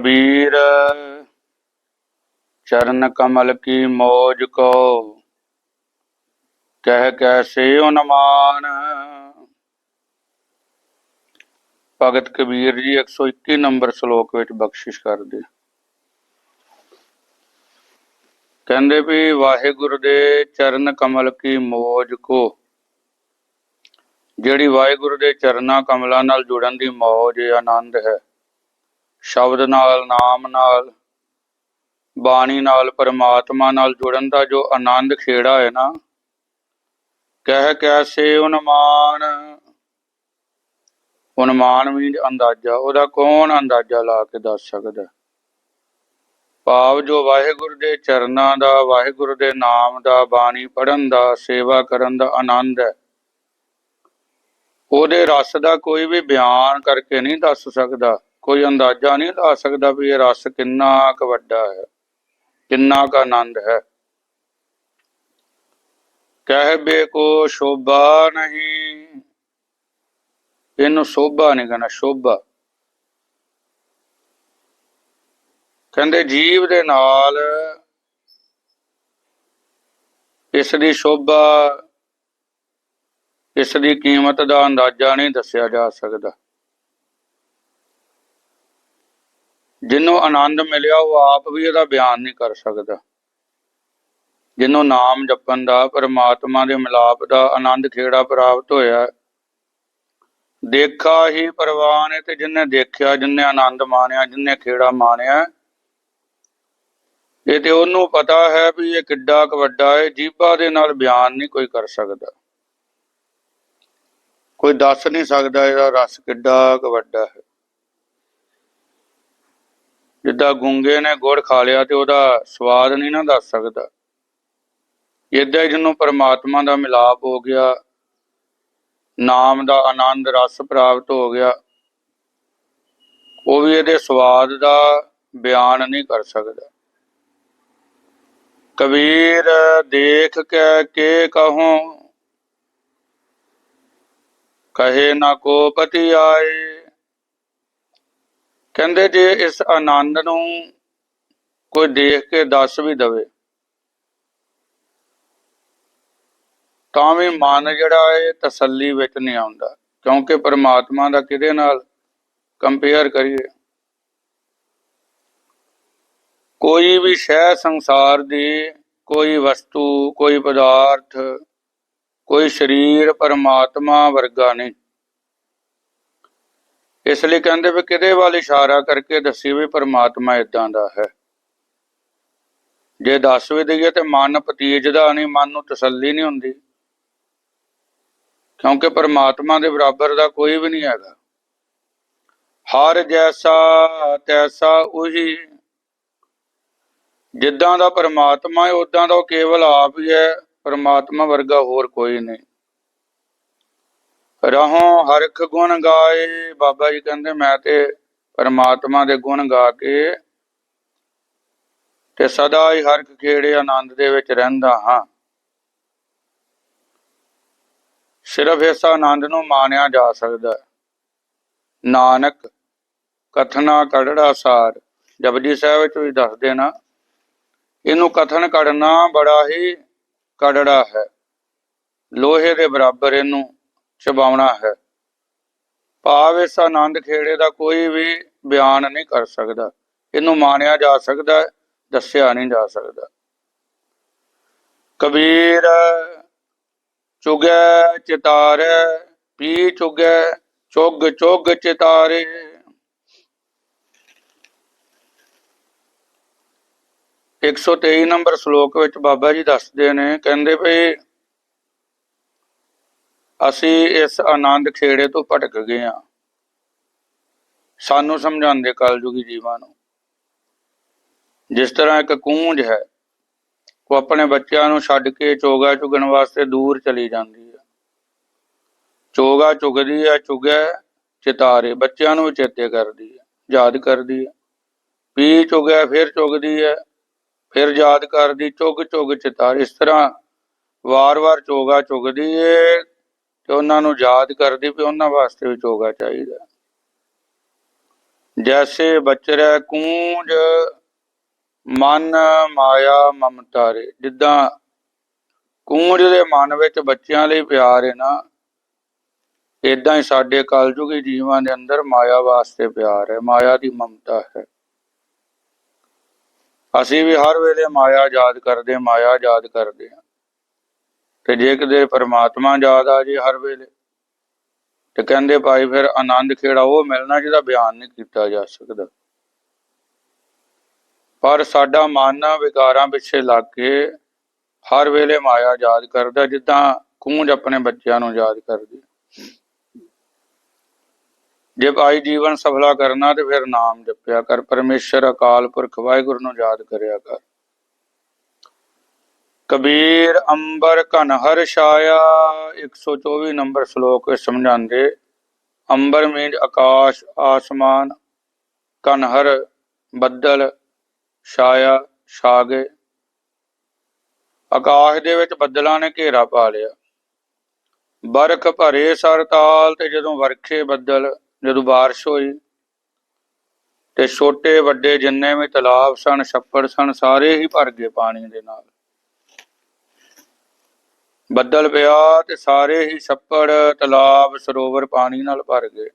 ਕਬੀਰ, ਚਰਨ ਕਮਲ ਕੀ ਮੋਜ ਕੋ? ਕਹਿ ਕੈਸੇ ਉਨਮਾਨ ਭਗਤ ਕਬੀਰ ਜੀ 121 ਨੰਬਰ ਸ਼ਲੋਕ ਵਿੱਚ ਬਖਸ਼ਿਸ਼ ਕਰਦੇ ਕਹਿੰਦੇ ਵੀ, ਵਾਹਿਗੁਰੂ ਦੇ ਚਰਨ ਕਮਲ ਕੀ ਮੋਜ ਕੋ? ਜਿਹੜੀ ਵਾਹਿਗੁਰੂ ਦੇ ਚਰਨਾ ਕਮਲਾਂ ਨਾਲ ਜੁੜਨ ਦੀ ਮੌਜ ਆਨੰਦ ਹੈ। ਸ਼ਬਦ ਨਾਲ, ਨਾਮ ਨਾਲ, ਬਾਣੀ ਨਾਲ, ਪਰਮਾਤਮਾ ਨਾਲ ਜੁੜਨ ਦਾ ਜੋ ਆਨੰਦ ਖੇੜਾ ਹੈ ਨਾ, ਕਹਿ ਕੈਸੇ ਉਨਮਾਨ। ਉਨਮਾਨ ਵੀ ਅੰਦਾਜ਼ਾ, ਉਹਦਾ ਕੌਣ ਅੰਦਾਜ਼ਾ ਲਾ ਕੇ ਦੱਸ ਸਕਦਾ? ਭਾਵ ਜੋ ਵਾਹਿਗੁਰੂ ਦੇ ਚਰਨਾਂ ਦਾ, ਵਾਹਿਗੁਰੂ ਦੇ ਨਾਮ ਦਾ, ਬਾਣੀ ਪੜਨ ਦਾ, ਸੇਵਾ ਕਰਨ ਦਾ ਆਨੰਦ ਹੈ। ਉਹਦੇ ਰਸ ਦਾ ਕੋਈ ਵੀ ਬਿਆਨ ਕਰਕੇ ਨਹੀਂ ਦੱਸ ਸਕਦਾ। ਕੋਈ ਅੰਦਾਜ਼ਾ ਨਹੀਂ ਲਾ ਸਕਦਾ ਵੀ ਇਹ ਰਸ ਕਿੰਨਾ ਕੁ ਵੱਡਾ ਹੈ, ਕਿੰਨਾ ਕੁ ਆਨੰਦ ਹੈ। ਕਹਿਬੇ ਕੋ ਸ਼ੋਭਾ ਨਹੀਂ। ਇਹਨੂੰ ਸ਼ੋਭਾ ਨਹੀਂ ਕਹਿੰਦਾ ਸ਼ੋਭਾ। ਕਹਿੰਦੇ ਜੀਵ ਦੇ ਨਾਲ ਇਸ ਦੀ ਸ਼ੋਭਾ ਇਸ ਦੀ ਕੀਮਤ ਦਾ ਅੰਦਾਜ਼ਾ ਨਹੀਂ ਦੱਸਿਆ ਜਾ ਸਕਦਾ। ਜਿਹਨੂੰ ਆਨੰਦ ਮਿਲਿਆ ਉਹ ਆਪ ਵੀ ਇਹਦਾ ਬਿਆਨ ਨਹੀਂ ਕਰ ਸਕਦਾ। ਜਿਹਨੂੰ ਨਾਮ ਜਪਣ ਦਾ, ਪਰਮਾਤਮਾ ਦੇ ਮਿਲਾਪ ਦਾ ਆਨੰਦ ਖੇੜਾ ਪ੍ਰਾਪਤ ਹੋਇਆ, ਦੇਖਾ ਹੀ ਪ੍ਰਵਾਨ ਹੈ ਤੇ ਜਿਨੇ ਦੇਖਿਆ, ਜਿਨੇ ਆਨੰਦ ਮਾਣਿਆ, ਜਿਨੇ ਖੇੜਾ ਮਾਣਿਆ। ਇਹ ਤੇ ਉਹਨੂੰ ਪਤਾ ਹੈ ਵੀ ਇਹ ਕਿੱਡਾ ਕੁ ਵੱਡਾ ਹੈ ਜੀਬਾ ਦੇ ਨਾਲ ਬਿਆਨ ਨਹੀਂ ਕੋਈ ਕਰ ਸਕਦਾ। ਕੋਈ ਦੱਸ ਨਹੀਂ ਸਕਦਾ ਇਹਦਾ ਰਸ ਕਿੱਡਾ ਕੁ ਵੱਡਾ ਹੈ। ਜਿੱਦਾਂ ਗੁੰਗੇ ਨੇ ਗੁੜ ਖਾ ਲਿਆ ਤੇ ਉਹਦਾ ਸਵਾਦ ਨਹੀਂ ਨਾ ਦੱਸ ਸਕਦਾ। ਇਦਾਂ ਜਿਹਨੂੰ ਪਰਮਾਤਮਾ ਦਾ ਮਿਲਾਪ ਹੋ ਗਿਆ, ਨਾਮ ਦਾ ਆਨੰਦ ਰਸ ਪ੍ਰਾਪਤ ਹੋ ਗਿਆ, ਉਹ ਵੀ ਇਹਦੇ ਸਵਾਦ ਦਾ ਬਿਆਨ ਨਹੀਂ ਕਰ ਸਕਦਾ। ਕਬੀਰ, ਦੇਖ ਕੇ ਕੇ ਕਹੂੰ, ਕਹੇ ਨਾ ਕੋ ਪਤੀ ਆਏ। ਕਹਿੰਦੇ ਜੇ ਇਸ ਆਨੰਦ ਨੂੰ ਕੋਈ ਦੇਖ ਕੇ ਦੱਸ ਵੀ ਦਵੇ, ਤਾਂ ਵੀ ਮਨ ਜਿਹੜਾ ਹੈ ਤਸੱਲੀ ਵਿੱਚ ਨਹੀਂ ਆਉਂਦਾ, ਕਿਉਂਕਿ ਪਰਮਾਤਮਾ ਦਾ ਕਿਹਦੇ ਨਾਲ ਕੰਪੇਅਰ ਕਰੀਏ? ਕੋਈ ਵੀ ਸ਼ੈ ਸੰਸਾਰ ਦੀ ਕੋਈ ਵਸਤੂ, ਕੋਈ ਪਦਾਰਥ, ਕੋਈ ਸਰੀਰ ਪਰਮਾਤਮਾ ਵਰਗਾ ਨਹੀਂ। ਇਸ ਲਈ ਕਹਿੰਦੇ ਵੀ ਕਿਹਦੇ ਵੱਲ ਇਸ਼ਾਰਾ ਕਰਕੇ ਦੱਸੀ ਵੀ ਪਰਮਾਤਮਾ ਇਦਾਂ ਦਾ ਹੈ। ਜੇ ਦੱਸ ਵੀ ਦਈਏ ਤੇ ਮਨ ਪਤੀਜਦਾ ਨਹੀਂ, ਮਨ ਨੂੰ ਤਸੱਲੀ ਨਹੀਂ ਹੁੰਦੀ। ਕਿਉਂਕਿ ਪਰਮਾਤਮਾ ਦੇ ਬਰਾਬਰ ਦਾ ਕੋਈ ਵੀ ਨਹੀਂ ਹੈਗਾ। ਹਰ ਜੈਸਾ ਤੈਸਾ ਉਹੀ। ਜਿੱਦਾਂ ਦਾ ਪਰਮਾਤਮਾ ਹੈ ਉਦਾਂ ਦਾ ਉਹ ਕੇਵਲ ਆਪ ਹੀ ਹੈ। ਪਰਮਾਤਮਾ ਵਰਗਾ ਹੋਰ ਕੋਈ ਨਹੀਂ। ਰਹੋ ਹਰਖ ਗੁਣ ਗਾਏ। ਬਾਬਾ ਜੀ ਕਹਿੰਦੇ, ਮੈਂ ਤੇ ਪਰਮਾਤਮਾ ਦੇ ਗੁਣ ਗਾ ਕੇ ਤੇ ਸਦਾ ਹੀ ਹਰਖ ਖੇੜੇ ਆਨੰਦ ਦੇ ਵਿੱਚ ਰਹਿੰਦਾ ਹਾਂ। ਸਿਰਫ ਇਸ ਆਨੰਦ ਨੂੰ ਮਾਣਿਆ ਜਾ ਸਕਦਾ ਨਾਨਕ, ਕਥਨਾ ਕੜੜਾ ਸਾਰ। ਜਪਜੀ ਸਾਹਿਬ ਵਿੱਚ ਵੀ ਦੱਸਦੇ ਨਾ ਇਹਨੂੰ ਕਥਨ ਕਰਨਾ ਬੜਾ ਹੀ ਕੜੜਾ ਹੈ। ਲੋਹੇ ਦੇ ਬਰਾਬਰ ਇਹਨੂੰ ਚਬਾਉਣਾ ਹੈ। ਭਾਵ ਇਸ ਆਨੰਦ ਖੇੜੇ ਦਾ ਕੋਈ ਵੀ ਬਿਆਨ ਨਹੀਂ ਕਰ ਸਕਦਾ। ਇਹਨੂੰ ਮਾਣਿਆ ਜਾ ਸਕਦਾ ਦੱਸਿਆ ਨਹੀਂ ਜਾ ਸਕਦਾ। ਕਬੀਰ ਚੁਗੈ ਚਿਤਾਰੈ, ਪੀ ਚੁਗੈ ਚੁਗ ਚੁਗ ਚਿਤਾਰੇ। ਇੱਕ ਸੌ ਤੇਈ ਨੰਬਰ ਸ਼ਲੋਕ ਵਿੱਚ ਬਾਬਾ ਜੀ ਦੱਸਦੇ ਨੇ, ਕਹਿੰਦੇ ਵੀ ਅਸੀਂ ਇਸ ਆਨੰਦ ਖੇੜੇ ਤੋਂ ਭਟਕ ਗਏ ਆ ਸਾਨੂੰ ਸਮਝਾਉਂਦੇ ਕਲਯੁਗੀ ਜੀਵਾਂ ਨੂੰ, ਜਿਸ ਤਰ੍ਹਾਂ ਇੱਕ ਕੂੰਜ ਹੈ, ਉਹ ਆਪਣੇ ਬੱਚਿਆਂ ਨੂੰ ਛੱਡ ਕੇ ਚੋਗਾ ਚੁਗਣ ਵਾਸਤੇ ਦੂਰ ਚਲੀ ਜਾਂਦੀ ਹੈ। ਚੋਗਾ ਚੁਗਦੀ ਹੈ, ਚੁਗੈ ਚਿਤਾਰੇ, ਬੱਚਿਆਂ ਨੂੰ ਚੇਤੇ ਕਰਦੀ ਹੈ, ਯਾਦ ਕਰਦੀ ਹੈ। ਪੀ ਚੁਗੈ ਫਿਰ ਚੁਗਦੀ ਹੈ, ਫਿਰ ਯਾਦ ਕਰਦੀ, ਚੁਗ ਚੁਗ ਚਿਤਾਰੇ। ਇਸ ਤਰ੍ਹਾਂ ਵਾਰ-ਵਾਰ ਚੋਗਾ ਚੁਗਦੀ ਏ ਤੇ ਉਹਨਾਂ ਨੂੰ ਯਾਦ ਕਰਦੀ ਵੀ ਉਹਨਾਂ ਵਾਸਤੇ ਵੀ ਚੋਗਾ ਚਾਹੀਦਾ। ਜੈਸੇ ਬਚਰੈ ਕੂੰਜ, ਮਨ ਮਾਇਆ ਮਮਤਾ ਰੇ ਜਿੱਦਾਂ ਕੂੰਜ ਦੇ ਮਨ ਵਿੱਚ ਬੱਚਿਆਂ ਲਈ ਪਿਆਰ ਹੈ ਨਾ ਇਦਾਂ ਹੀ ਸਾਡੇ ਕਲਯੁਗੀ ਜੀਵਾਂ ਦੇ ਅੰਦਰ ਮਾਇਆ ਵਾਸਤੇ ਪਿਆਰ ਹੈ, ਮਾਇਆ ਦੀ ਮਮਤਾ ਹੈ। ਅਸੀਂ ਵੀ ਹਰ ਵੇਲੇ ਮਾਇਆ ਯਾਦ ਕਰਦੇ ਮਾਇਆ ਯਾਦ ਕਰਦੇ ਹਾਂ। ਤੇ ਜੇ ਕਿਤੇ ਪਰਮਾਤਮਾ ਯਾਦ ਆ ਜੇ ਹਰ ਵੇਲੇ, ਤੇ ਕਹਿੰਦੇ ਭਾਈ ਫਿਰ ਆਨੰਦ ਖੇੜਾ ਉਹ ਮਿਲਣਾ ਜਿਹਦਾ ਬਿਆਨ ਨਹੀਂ ਕੀਤਾ ਜਾ ਸਕਦਾ। ਪਰ ਸਾਡਾ ਮਨ ਵਿਕਾਰਾਂ ਪਿੱਛੇ ਲੱਗ ਕੇ ਹਰ ਵੇਲੇ ਮਾਇਆ ਯਾਦ ਕਰਦਾ, ਜਿੱਦਾਂ ਕੂੰਜ ਆਪਣੇ ਬੱਚਿਆਂ ਨੂੰ ਯਾਦ ਕਰਦੀ। ਜੇ ਭਾਈ ਜੀਵਨ ਸਫਲਾ ਕਰਨਾ ਤੇ ਫਿਰ ਨਾਮ ਜਪਿਆ ਕਰ, ਪਰਮੇਸ਼ਰ ਅਕਾਲ ਪੁਰਖ ਵਾਹਿਗੁਰੂ ਨੂੰ ਯਾਦ ਕਰਿਆ ਕਰ। ਕਬੀਰ ਅੰਬਰ ਘਨ ਹਰ ਛਾਇਆ 124 ਨੰਬਰ ਸ਼ਲੋਕ ਸਮਝਾਉਂਦੇ, ਅੰਬਰ ਮੀਨ ਆਕਾਸ਼, ਆਸਮਾਨ, ਘਨ ਬੱਦਲ, ਛਾਇਆ ਛਾ ਗਏ ਆਕਾਸ਼ ਦੇ ਵਿੱਚ ਬੱਦਲਾਂ ਨੇ ਘੇਰਾ ਪਾ ਲਿਆ। ਬਰਖ ਭਰੇ ਸਰਤਾਲ ਤੇ ਜਦੋਂ ਵਰਖੇ ਬੱਦਲ, ਜਦੋਂ ਬਾਰਿਸ਼ ਹੋਈ, ਤੇ ਛੋਟੇ ਵੱਡੇ ਜਿੰਨੇ ਵੀ ਤਲਾਬ ਸਨ, ਛੱਪੜ ਸਨ, ਸਾਰੇ ਹੀ ਭਰ ਗਏ ਪਾਣੀ ਦੇ ਨਾਲ। ਬੱਦਲ ਪਿਆ ਤੇ ਸਾਰੇ ਹੀ ਛੱਪੜ, ਤਲਾਬ, ਸਰੋਵਰ ਪਾਣੀ ਨਾਲ ਭਰ ਗਏ।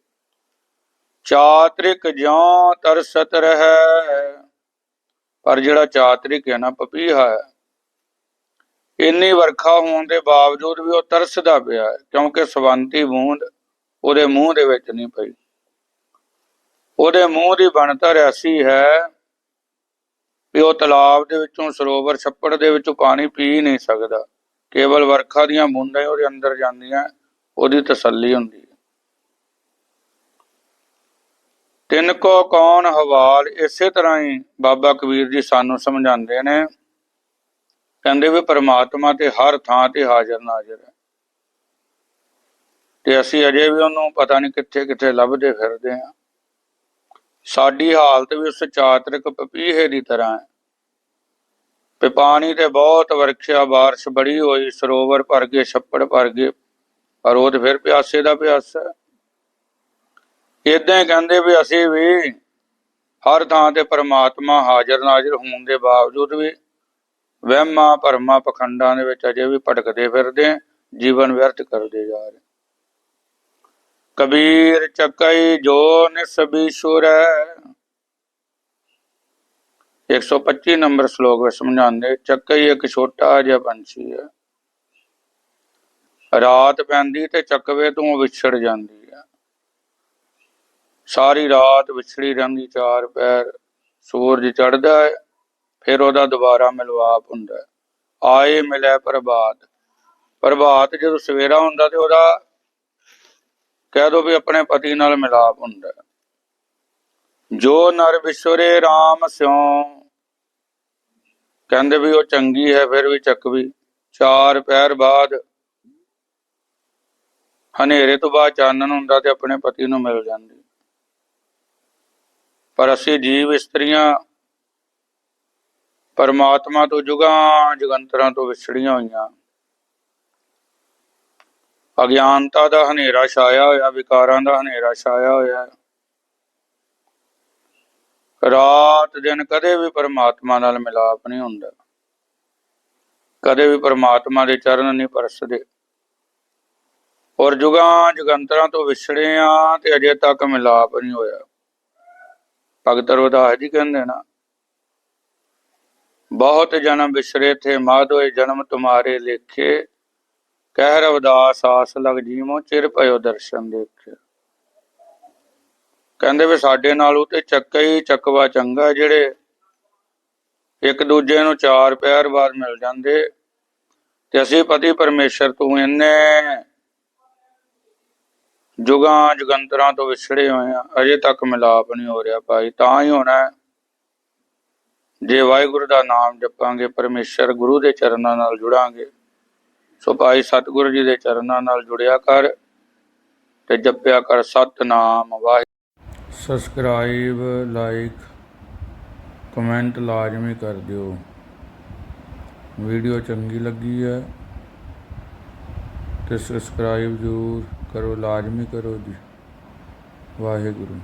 ਚਾਤ੍ਰਿਕ ਜਿਉ ਤਰਸਤ ਰਹਿ, ਪਰ ਜਿਹੜਾ ਚਾਤ੍ਰਿਕ ਹੈ ਨਾ, ਪਪੀਹਾ ਹੈ। ਇੰਨੀ ਵਰਖਾ ਹੋਣ ਦੇ ਬਾਵਜੂਦ ਵੀ ਉਹ ਤਰਸਦਾ ਪਿਆ ਕਿਉਂਕਿ ਸਵੰਤੀ ਬੂੰਦ ਉਹਦੇ ਮੂੰਹ ਦੇ ਵਿੱਚ ਨਹੀਂ ਪਈ। ਉਹਦੇ ਮੂੰਹ ਦੀ ਬਣਤਰ ਐਸੀ ਹੈ ਵੀ ਉਹ ਤਲਾਬ ਦੇ ਵਿੱਚੋਂ ਸਰੋਵਰ, ਛੱਪੜ ਦੇ ਵਿੱਚੋਂ ਪਾਣੀ ਪੀ ਨਹੀਂ ਸਕਦਾ। ਕੇਵਲ ਵਰਖਾ ਦੀਆਂ ਬੂੰਦਾਂ ਹੀ ਉਹਦੇ ਅੰਦਰ ਜਾਂਦੀਆਂ, ਉਹਦੀ ਤਸੱਲੀ ਹੁੰਦੀ ਹੈ। ਤਿੰਨ ਕੋ ਕੌਣ ਹਵਾਲ? ਇਸੇ ਤਰ੍ਹਾਂ ਹੀ ਬਾਬਾ ਕਬੀਰ ਜੀ ਸਾਨੂੰ ਸਮਝਾਉਂਦੇ ਨੇ, ਕਹਿੰਦੇ ਵੀ ਪਰਮਾਤਮਾ ਤੇ ਹਰ ਥਾਂ ਤੇ ਹਾਜ਼ਰ ਨਾਜ਼ਰ ਹੈ। ਤੇ ਅਸੀਂ ਅਜੇ ਵੀ ਉਹਨੂੰ ਪਤਾ ਨਹੀਂ ਕਿੱਥੇ ਕਿੱਥੇ ਲੱਭਦੇ ਫਿਰਦੇ ਹਾਂ। ਸਾਡੀ ਹਾਲਤ ਵੀ ਉਸ ਚਾਤਰਿਕ ਪਪੀਹੇ ਦੀ ਤਰ੍ਹਾਂ ਹੈ। ਤੇ ਪਾਣੀ ਤੇ ਬਹੁਤ ਵਰਖਿਆ, ਬਾਰਿਸ਼ ਬੜੀ ਹੋਈ, ਸਰੋਵਰ ਭਰ ਗਏ, ਛੱਪੜ ਭਰ ਗਏ, ਪਰ ਉਹ ਤੇ ਫਿਰ ਪਿਆਸੇ ਦਾ ਪਿਆਸਾ। ਇਦਾਂ ਕਹਿੰਦੇ ਵੀ ਅਸੀਂ ਵੀ ਹਰ ਥਾਂ ਤੇ ਪਰਮਾਤਮਾ ਹਾਜ਼ਰ ਨਾਜ਼ਰ ਹੋਣ ਦੇ ਬਾਵਜੂਦ ਵੀ ਵਹਿਮਾਂ, ਭਰਮਾਂ, ਪਖੰਡਾਂ ਦੇ ਵਿੱਚ ਅਜੇ ਵੀ ਭਟਕਦੇ ਫਿਰਦੇ ਜੀਵਨ ਵਿਅਰਥ ਕਰਦੇ ਜਾ ਰਹੇ ਕਬੀਰ ਚੱਕਈ ਜੋ ਨਿਸਬੀਸ਼ੁਰ ਹੈ। 125 ਨੰਬਰ ਸ਼ਲੋਕ ਵਿੱਚ ਸਮਝਾਉਂਦੇ, ਚੱਕਈ ਇੱਕ ਛੋਟਾ ਜਿਹਾ ਪੰਛੀ ਹੈ ਰਾਤ ਪੈਂਦੀ ਤੇ ਚੱਕਵੇ ਤੋਂ ਵਿਛੜ ਜਾਂਦੀ ਹੈ ਸਾਰੀ ਰਾਤ ਵਿਛੜੀ ਰਹਿੰਦੀ, ਚਾਰ ਪੈਰ ਸੂਰਜ ਚੜਦਾ ਹੈ, ਫਿਰ ਉਹਦਾ ਦੁਬਾਰਾ ਮਿਲਵਾਪ ਹੁੰਦਾ ਹੈ। ਆਏ ਮਿਲੇ ਪ੍ਰਭਾਤ ਪ੍ਰਭਾਤ ਜਦੋਂ ਸਵੇਰਾ ਹੁੰਦਾ ਤੇ ਉਹਦਾ ਕਹਿ ਦੋ ਵੀ ਆਪਣੇ ਪਤੀ ਨਾਲ ਮਿਲਾਪ ਹੁੰਦਾ ਹੈ। ਜੋ ਨਰ ਵਿਸ਼ਵਰੇ RAM ਸਿਉ। ਕਹਿੰਦੇ ਵੀ ਉਹ ਚੰਗੀ ਹੈ, ਫਿਰ ਵੀ ਚੱਕਵੀ ਚਾਰ ਪੈਰ ਬਾਅਦ ਹਨੇਰੇ ਤੋਂ ਬਾਅਦ ਚਾਨਣ ਹੁੰਦਾ ਤੇ ਆਪਣੇ ਪਤੀ ਨੂੰ ਮਿਲ ਜਾਂਦੀ। ਪਰ ਅਸੀਂ ਜੀਵ ਇਸਤਰੀਆਂ ਪਰਮਾਤਮਾ ਤੋਂ ਜੁਗਾਂ ਜਗੰਤਰਾਂ ਤੋਂ ਵਿਛੜੀਆਂ ਹੋਈਆਂ। ਅਗਿਆਨਤਾ ਦਾ ਹਨੇਰਾ ਛਾਇਆ ਹੋਇਆ, ਵਿਕਾਰਾਂ ਦਾ ਹਨੇਰਾ ਛਾਇਆ ਹੋਇਆ। ਰਾਤ ਦਿਨ ਕਦੇ ਵੀ ਪਰਮਾਤਮਾ ਨਾਲ ਮਿਲਾਪ ਨਹੀਂ ਹੁੰਦਾ। ਕਦੇ ਵੀ ਪਰਮਾਤਮਾ ਦੇ ਚਰਨ ਨਹੀਂ ਪਰਸਦੇ। ਔਰ ਜੁਗਾਂ ਜਗੰਤਰਾਂ ਤੋਂ ਵਿਛੜੇ ਆ ਤੇ ਅਜੇ ਤੱਕ ਮਿਲਾਪ ਨਹੀਂ ਹੋਇਆ। ਭਗਤ ਰਵਿਦਾਸ ਜੀ ਕਹਿੰਦੇ ਨਾ, ਬਹੁਤ ਜਨਮ ਵਿਸਰੇ ਥੇ ਮਾਧੋਏ ਜਨਮ ਤੁਮਾਰੇ ਲੇਖੇ। ਕਹਿ ਰਵਿਦਾਸ, ਆਸ ਲਗ ਜੀਵੋ, ਚਿਰ ਭਇਓ ਦਰਸ਼ਨ ਦੇਖੇ। ਕਹਿੰਦੇ ਵੀ ਸਾਡੇ ਨਾਲ ਉਤੇ ਚੱਕਾ ਹੀ ਚੱਕਵਾ ਚੰਗਾ, ਜਿਹੜੇ ਇੱਕ ਦੂਜੇ ਨੂੰ ਚਾਰ ਪੈਰ ਬਾਅਦ ਮਿਲ ਜਾਂਦੇ। ਤੇ ਅਸੀਂ ਪਤੀ ਪਰਮੇਸ਼ਰ ਤੋਂ ਇੰਨੇ ਜੁਗਾਂ ਜੁਗੰਤਰਾਂ ਤੋਂ ਵਿਛੜੇ ਹੋਏ ਆ ਅਜੇ ਤੱਕ ਮਿਲਾਪ ਨਹੀਂ ਹੋ ਰਿਹਾ ਭਾਈ, ਤਾਂ ਹੀ ਹੋਣਾ ਜੇ ਵਾਹਿਗੁਰੂ ਦਾ ਨਾਮ ਜਪਾਂਗੇ, ਪਰਮੇਸ਼ਰ ਗੁਰੂ ਦੇ ਚਰਨਾਂ ਨਾਲ ਜੁੜਾਂਗੇ, ਸੋ ਭਾਈ ਸਤਿਗੁਰੂ ਜੀ ਦੇ ਚਰਨਾਂ ਨਾਲ ਜੁੜਿਆ ਕਰ ਤੇ ਜਪਿਆ ਕਰ ਸਤਨਾਮ ਵਾਹਿ ਸਬਸਕ੍ਰਾਈਬ ਲਾਈਕ ਕਮੈਂਟ ਲਾਜ਼ਮੀ ਕਰ ਦਿਓ। ਵੀਡੀਓ ਚੰਗੀ ਲੱਗੀ ਹੈ ਤੇ ਸਬਸਕ੍ਰਾਈਬ ਜ਼ਰੂਰ ਕਰੋ, ਲਾਜ਼ਮੀ ਕਰੋ ਜੀ। ਵਾਹਿਗੁਰੂ।